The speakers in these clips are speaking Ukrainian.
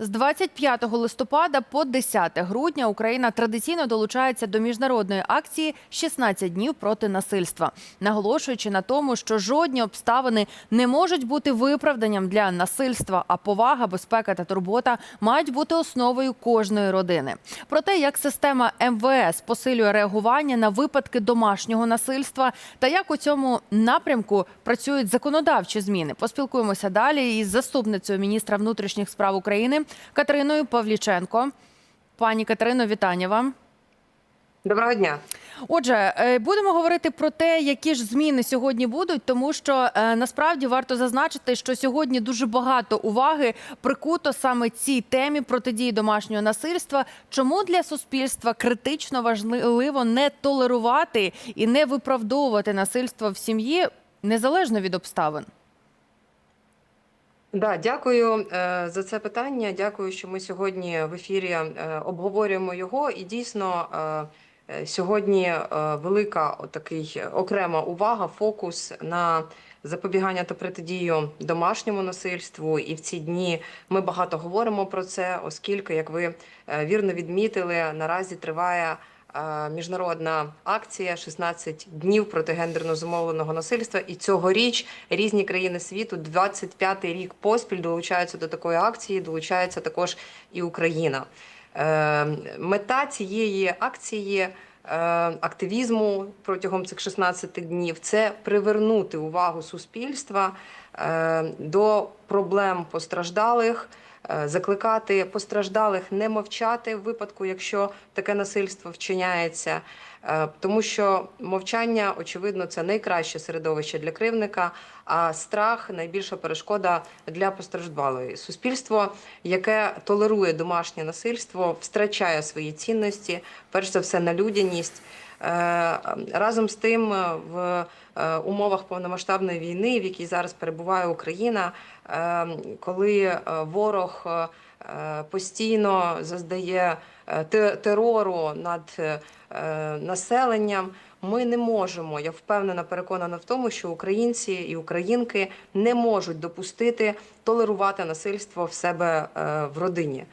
З 25 листопада по 10 грудня Україна традиційно долучається до міжнародної акції «16 днів проти насильства, наголошуючи на тому, що жодні обставини не можуть бути виправданням для насильства, а повага, безпека та турбота мають бути основою кожної родини. Про те, як система МВС посилює реагування на випадки домашнього насильства та як у цьому напрямку працюють законодавчі зміни, поспілкуємося далі із заступницею міністра внутрішніх справ України Катериною Павліченко. Пані Катерино, вітання вам. Доброго дня. Отже, е, будемо говорити про те, які ж зміни сьогодні будуть, тому що е, насправді варто зазначити, що сьогодні дуже багато уваги прикуто саме цій темі протидії домашнього насильства. Чому для суспільства критично важливо не толерувати і не виправдовувати насильство в сім'ї незалежно від обставин? Да, дякую е, за це питання. Дякую, що ми сьогодні в ефірі е, обговорюємо його. І дійсно е, сьогодні велика такий окрема увага, фокус на запобігання та протидію домашньому насильству. І в ці дні ми багато говоримо про це, оскільки, як ви вірно відмітили, наразі триває. Е, Міжнародна акція «16 днів проти гендерно зумовленого насильства. І цьогоріч різні країни світу 25-й рік поспіль долучаються до такої акції. Долучається також і Україна. Е, Мета цієї акції. е, Активізму протягом цих 16 днів це привернути увагу суспільства до проблем постраждалих, закликати постраждалих не мовчати в випадку, якщо таке насильство вчиняється, Е, тому що мовчання, очевидно, це найкраще середовище для кривника, а страх найбільша перешкода для постраждалої. Суспільство, яке толерує домашнє насильство, втрачає свої цінності, перш за все на людяність. Е, Разом з тим, е, в е, умовах повномасштабної війни, в якій зараз перебуває Україна, коли ворог постійно заздає терору над населенням. Ми не можемо, я впевнена, переконана в тому, що українці і українки не можуть допустити толерувати насильство в себе в родині.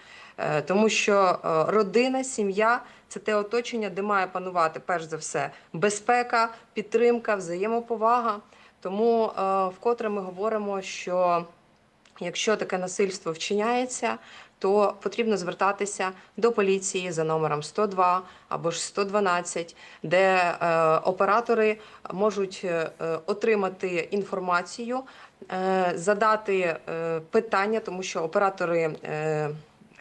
Тому що родина, сім'я це те оточення, де має панувати перш за все безпека, підтримка, взаємоповага. Тому е, вкотре ми говоримо, що якщо таке насильство вчиняється, то потрібно звертатися до поліції за номером 102 або ж 112, де е, оператори можуть е, отримати інформацію, е, задати е, питання, тому що оператори. Е,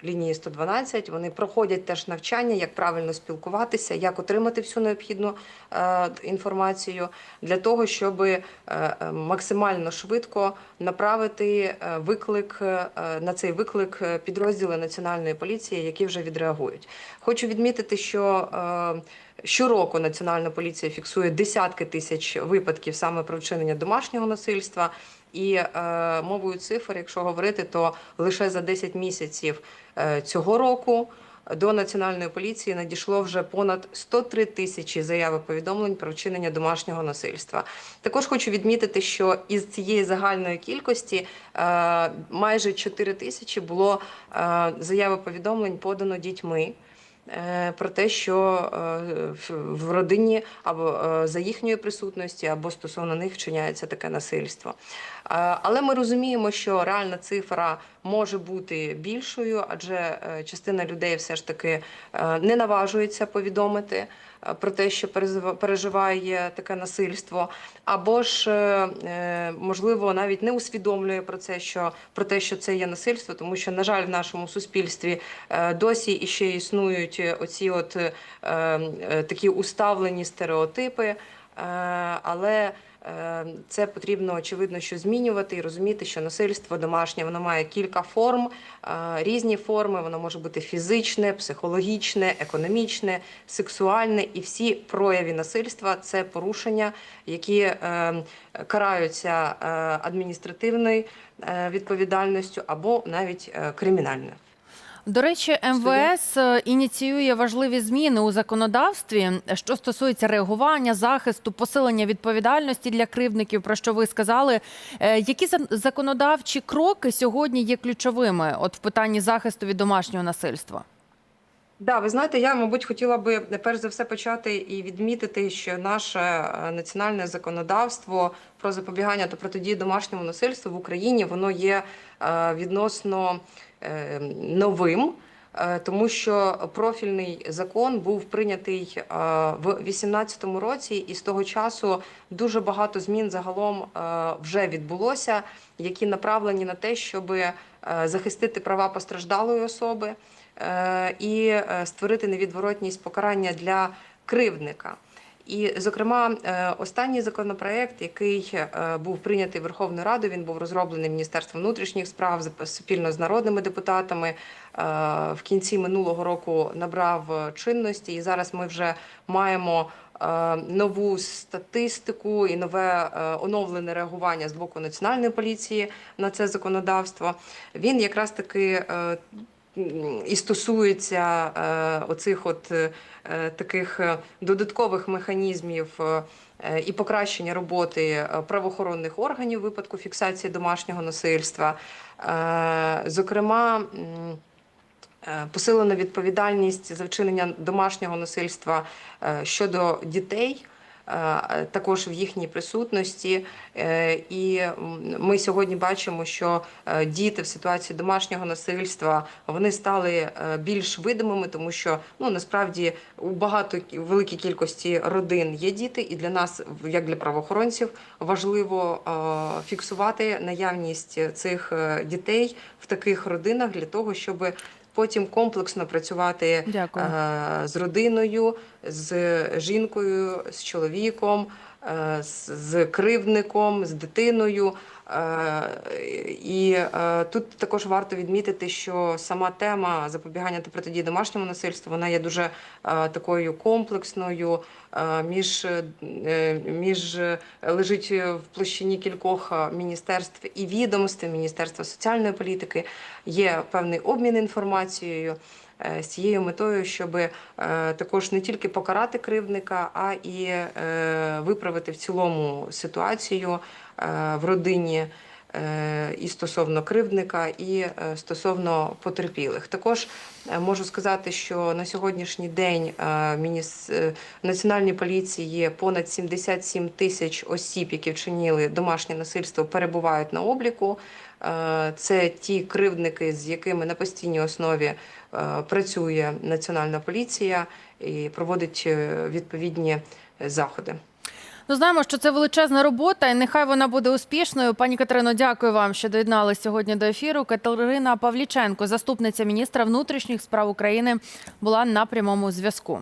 Лінії 112, вони проходять теж навчання, як правильно спілкуватися, як отримати всю необхідну е, інформацію для того, щоб е, е, максимально швидко направити виклик на цей виклик підрозділи національної поліції, які вже відреагують. Хочу відмітити, що Щороку Національна поліція фіксує десятки тисяч випадків саме про вчинення домашнього насильства. І е, мовою цифр, якщо говорити, то лише за 10 місяців е, цього року до національної поліції надійшло вже понад 103 тисячі заяви повідомлень про вчинення домашнього насильства. Також хочу відмітити, що із цієї загальної кількості е, майже 4 тисячі було е, заяви повідомлень подано дітьми. Е, Про те, що е, в- родині або е, за їхньої присутності, або стосовно них вчиняється таке насильство. Але ми розуміємо, що реальна цифра може бути більшою, адже е, частина людей все ж таки е, не наважується повідомити е, про те, що переживає таке насильство, або ж можливо навіть не усвідомлює про це, що про те, що це є насильство, тому що на жаль, в нашому суспільстві досі іще існують оці от такі уставлені стереотипи, але Е, Це потрібно очевидно, що змінювати і розуміти, що насильство домашнє воно має кілька форм, е, різні форми. Воно може бути фізичне, психологічне, економічне, сексуальне, і всі прояви насильства це порушення, які е, караються е, адміністративною е, відповідальністю або навіть е, кримінальною. До речі, МВС е, ініціює важливі зміни у законодавстві, що стосується реагування, захисту, посилення відповідальності для кривдників. Про що ви сказали? Е, Які законодавчі кроки сьогодні є ключовими? От в питанні захисту від домашнього насильства? Да, ви знаєте, я, мабуть, хотіла би перш за все почати і відмітити, що наше е, національне законодавство про запобігання та протидії домашньому насильству в Україні воно є е, відносно е, новим. е, Тому що профільний закон був прийнятий е, в 2018 році, і з того часу дуже багато змін загалом е, вже відбулося, які направлені на те, щоб захистити права постраждалої особи е, і е, створити невідворотність покарання для кривдника. І, зокрема, е, останній законопроект, який е, був прийнятий Верховною Радою, він був розроблений Міністерством внутрішніх справ спільно з народними депутатами. е, В кінці минулого року набрав е, чинності, і зараз ми вже маємо е, нову статистику і нове е, оновлене реагування з боку національної поліції на це законодавство. Він якраз таки е, і стосується е, оцих от е, таких е, додаткових механізмів. І покращення роботи правоохоронних органів випадку фіксації домашнього насильства, зокрема, посилена відповідальність за вчинення домашнього насильства щодо дітей. Е, Також в їхній присутності, Е, і ми сьогодні бачимо, що е, діти в ситуації домашнього насильства вони стали більш видимими, тому що ну насправді у багато великій кількості родин є діти, і для нас, як для правоохоронців, важливо фіксувати наявність цих дітей в таких родинах для того, щоб потім комплексно працювати Дякую. е, з родиною, з жінкою, з чоловіком, з, з кривдником, з дитиною. Е, І е, тут також варто відмітити, що сама тема запобігання та протидії домашньому насильству вона є дуже е, такою комплексною, е, між, е, між е, лежить в площині кількох е, міністерств і відомств, Міністерства соціальної політики. Є певний обмін інформацією е, з цією метою, щоб е, також не тільки покарати кривдника, а і е, виправити в цілому ситуацію е, в родині. е, І стосовно кривдника, і е, стосовно потерпілих, також е, можу сказати, що на сьогоднішній день е, е, національній поліції є понад 77 тисяч осіб, які вчинили домашнє насильство, перебувають на обліку. Е, Це ті кривдники, з якими на постійній основі е, працює національна поліція і проводить е, відповідні заходи. Ну, знаємо, що це величезна робота, і нехай вона буде успішною. Пані Катерино, дякую вам, що доєдналися сьогодні до ефіру. Катерина Павліченко, заступниця міністра внутрішніх справ України, була на прямому зв'язку.